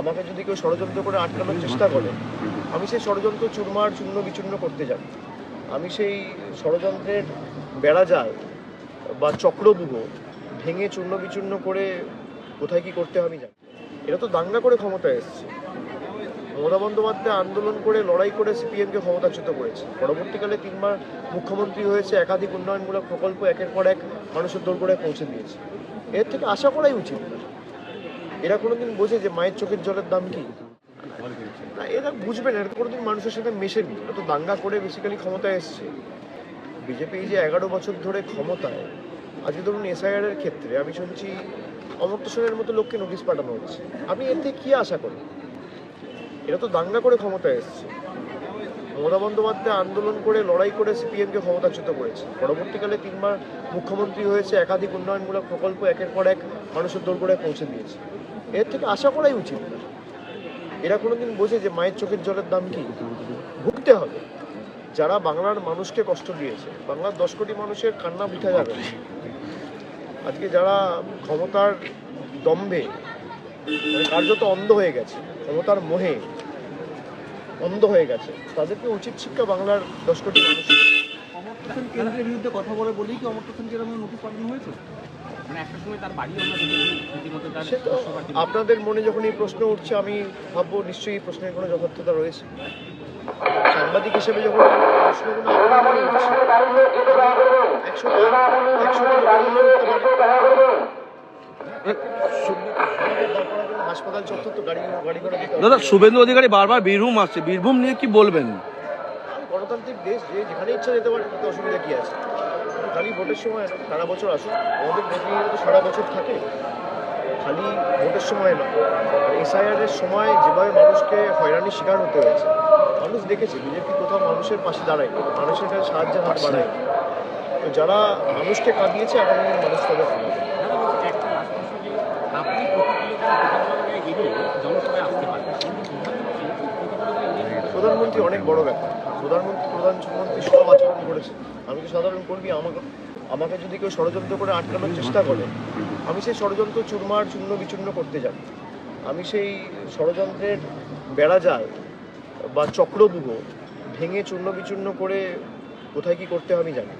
আমাকে যদি কেউ ষড়যন্ত্র করে আটকানোর চেষ্টা করে, আমি সেই ষড়যন্ত্র চুরমার, চূর্ণ বিচূর্ণ করতে জানি আমি সেই ষড়যন্ত্রের বেড়া যায় বা চক্রবুহ ভেঙে চূর্ণ বিচূর্ণ করে কোথায় কি করতে হবে জানি এটা তো দাঙ্গা করে ক্ষমতায় এসছে। মমতা বন্দ্যোপাধ্যায় আন্দোলন করে, লড়াই করে সিপিএমকে ক্ষমতাচ্যুত করেছে। পরবর্তীকালে তিনবার মুখ্যমন্ত্রী হয়েছে, একাধিক উন্নয়নমূলক প্রকল্প একের পর এক মানুষের দোর করে পৌঁছে দিয়েছে। এর থেকে আশা করাই উচিত। এরা কোনোদিন বোঝে যে মায়ের চোখের জলের দাম কি? না, এরা বুঝবে না তো কোনোদিন মানুষের সাথে মেশেনি। এরা তো দাঙ্গা করে বেসিক্যালি ক্ষমতায় এসছে। বিজেপি যে এগারো বছর ধরে ক্ষমতায়, আজকে ধরুন এসআইআর এর ক্ষেত্রে আমি শুনছি অমর্ত্য সেনের মতো লোককে নোটিশ পাঠানো হচ্ছে। আপনি এর থেকে কী আশা করি এরা তো দাঙ্গা করে ক্ষমতায় এসছে। মমতা বন্দ্যোপাধ্যায় আন্দোলন করে লড়াই করে সিপিএমকে ক্ষমতাচ্যুত করেছে। পরবর্তীকালে তিনবার মুখ্যমন্ত্রী হয়েছে একাধিক উন্নয়নমূলক প্রকল্প একের পর এক মানুষের দোর করে পৌঁছে দিয়েছে। এর থেকে আশা করাই উচিত। এরা কোনোদিন বোঝে যে মায়ের চোখের জলের দাম কি? ভুগতে হবে। যারা বাংলার মানুষকে কষ্ট দিয়েছে, বাংলার দশ কোটি মানুষের কান্না উঠে যাবে। আজকে যারা ক্ষমতার দম্ভে মানে কার্যত অন্ধ হয়ে গেছে, ক্ষমতার মোহে অন্ধ হয়ে গেছে তাদেরকে উচিত শিক্ষা বাংলার দশ কোটি মানুষ অমর্ত্য সেন কেন্দ্রের বিরুদ্ধে কথা বলে বলেই কি অমর্ত্য সেনকে এরকম নোটিশ পাঠানো হয়েছে মানে আপনাদের মনে যখন এই প্রশ্ন উঠছে আমি ভাববো নিশ্চয়ই এই প্রশ্নের কোনো যথার্থতা রয়েছে সাংবাদিক হিসেবে যখন প্রশ্নগুলো মনে একশো একশো হাসপাতাল চত্বর তো গাড়ি গাড়ি ঘোড়া দিতে হবে। দাদা শুভেন্দু অধিকারী বারবার বীরভূম আসছে। বীরভূম নিয়ে কি বলবেন? গণতান্ত্রিক দেশ যে যেখানে ইচ্ছা যেতে পারে তাতে অসুবিধা কি আছে? খালি ভোটের সময় না সারা বছর আসুন আমাদের প্রতিনিধিরা তো সারা বছর থাকে। খালি ভোটের সময় না। এসআইআর এর সময় যেভাবে মানুষকে হয়রানির শিকার হতে হয়েছে মানুষ দেখেছে বিজেপি কোথাও মানুষের পাশে দাঁড়ায় মানুষের কাছে সাহায্যের হাত বাড়ায় তো যারা মানুষকে কাঁদিয়েছে আগামী দিনে মানুষ তাদের কাঁদাবে। দাদা বলছি একটা লাস্ট প্রশ্ন যে আপনি প্রধানমন্ত্রী অনেক বড় ব্যাপার। প্রধানমন্ত্রী প্রধানমন্ত্রী সব আচরণ করেছে। আমি তো সাধারণ কর্মী? আমাকে আমাকে যদি কেউ ষড়যন্ত্র করে আটকানোর চেষ্টা করে, আমি সেই ষড়যন্ত্র চুরমার, চূর্ণ বিচূর্ণ করতে জানি আমি সেই ষড়যন্ত্রের বেড়াজাল বা চক্রবুহ ভেঙে চূর্ণ বিচূর্ণ করে কোথায় কি করতে আমি জানি